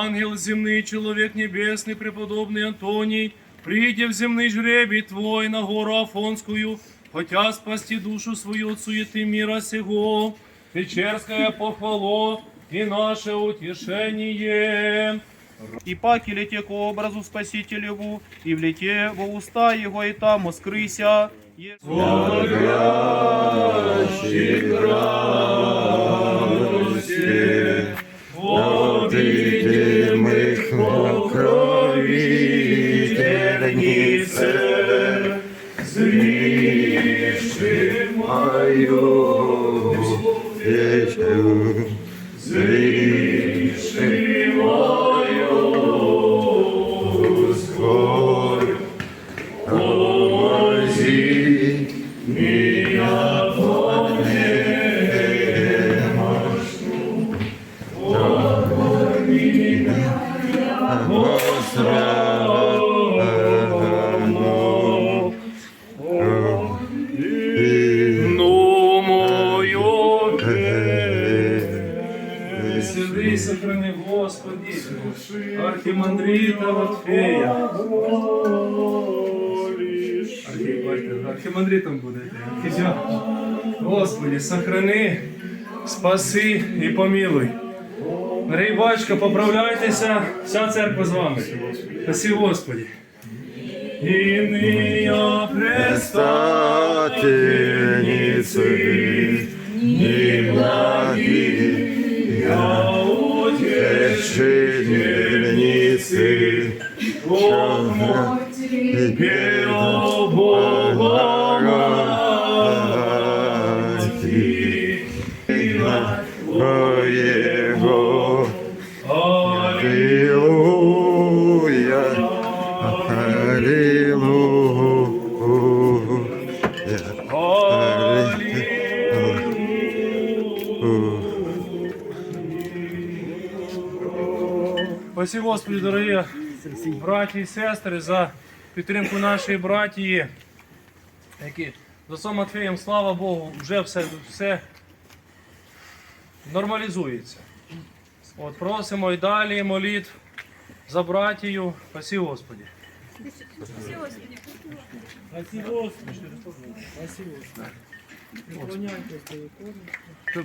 ангел земный, человек небесный, преподобный Антоний, придя в земный жребий твой на гору Афонскую, хотя спасти душу свою от суеты мира сего, вечерское похвало и наше утешение. И паки лете к образу Спасителеву, и влете во уста его, и там воскрыся. Е- Зриши мою вечеру, Святий сохрани, Господи, архимандрита Матфея. Архимандритом будете. Господи, сохрани, спаси і помилуй. Дорогий батько, поправляйтеся, вся церква з вами. Спаси Господи. Ния Предстательницы, неблагие, мученицы, Бога благоти, Сына Твоего, Аллилуйя, Аллилуйя. Спасибо, Господи, дорогі браті і сестри, за підтримку нашої братії, які за цим Матфеєм, слава Богу, вже все, все нормалізується. От, просимо і далі молитв за братію. Спасибо, Господи.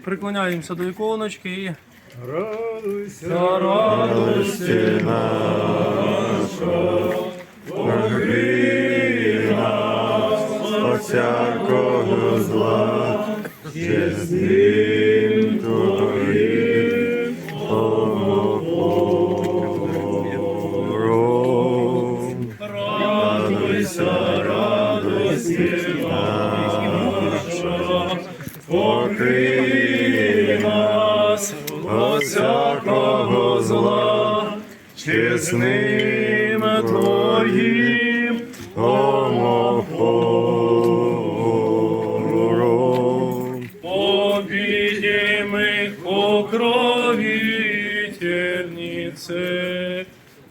Приклоняємося до іконочки і радуйся, радуйся. От всякого зла, чесним Твоїм опором. Радуйся, радуйся всякого зла, чесним Твоїм омофором. Победимых покровительнице,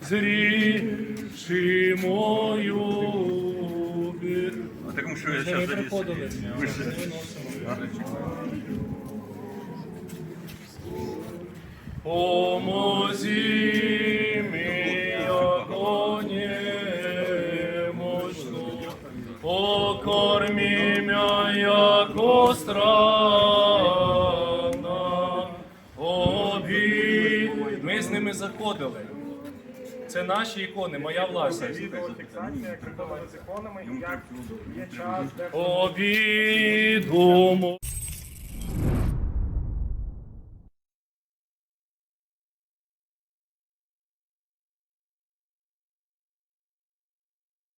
зріши мою бір. Потому что я сейчас приходили. Помози Ми заходили. Це наші ікони, моя власність. Обіду.